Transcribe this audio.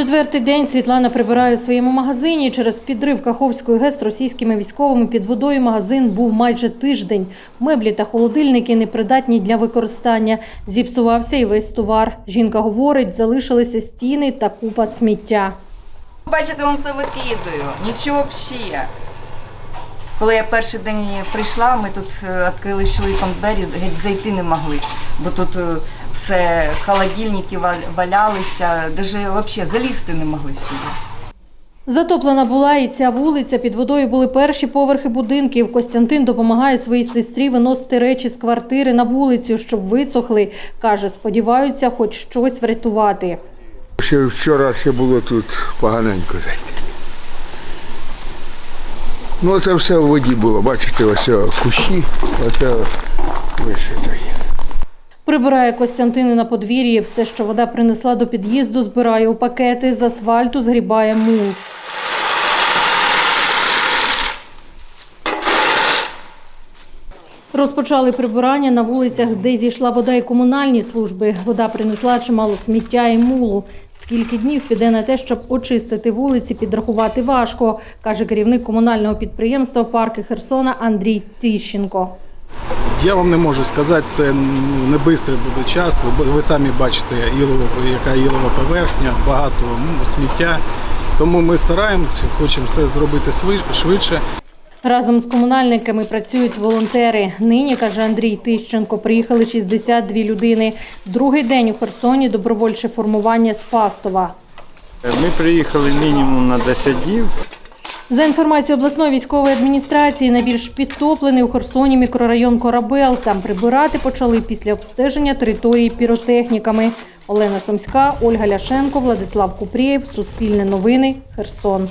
Четвертий день Світлана прибирає у своєму магазині. Через підрив Каховської ГЕС російськими військовими під водою магазин був майже тиждень. Меблі та холодильники непридатні для використання. Зіпсувався і весь товар. Жінка говорить, залишилися стіни та купа сміття. Бачите, вам все викидаю. Нічого взагалі. Коли я перший день прийшла, ми тут е, відкрили з чоловіком двері, геть зайти не могли. Бо тут е, все, холодильники валялися, навіть взагалі залізти не могли сюди. Затоплена була і ця вулиця. Під водою були перші поверхи будинків. Костянтин допомагає своїй сестрі виносити речі з квартири на вулицю, щоб висохли. Каже, сподіваються хоч щось врятувати. Ще вчора ще було тут поганенько зайти. Ну, це все в воді було. Бачите, ось кущі, оце вишито є. Прибирає Костянтини на подвір'ї. Все, що вода принесла до під'їзду, збирає у пакети. З асфальту згрібає мул. Розпочали прибирання на вулицях, де зійшла вода і комунальні служби. Вода принесла чимало сміття і мулу. Скільки днів піде на те, щоб очистити вулиці, підрахувати важко, каже керівник комунального підприємства парки Херсона Андрій Тищенко. Я вам не можу сказати, це ну, не швидкий буде час. Ви, ви самі бачите, ілова, яка ілова поверхня, багато ну, сміття. Тому ми стараємось, хочемо все зробити швид- швидше. Разом з комунальниками працюють волонтери. Нині, каже Андрій Тищенко, приїхали 62 людини. Другий день у Херсоні добровольче формування з Фастова. Ми приїхали мінімум на 10 днів. За інформацією обласної військової адміністрації, найбільш підтоплений у Херсоні мікрорайон Корабел. Там прибирати почали після обстеження території піротехніками. Олена Сомська, Ольга Ляшенко, Владислав Купрієв, Суспільне новини, Херсон.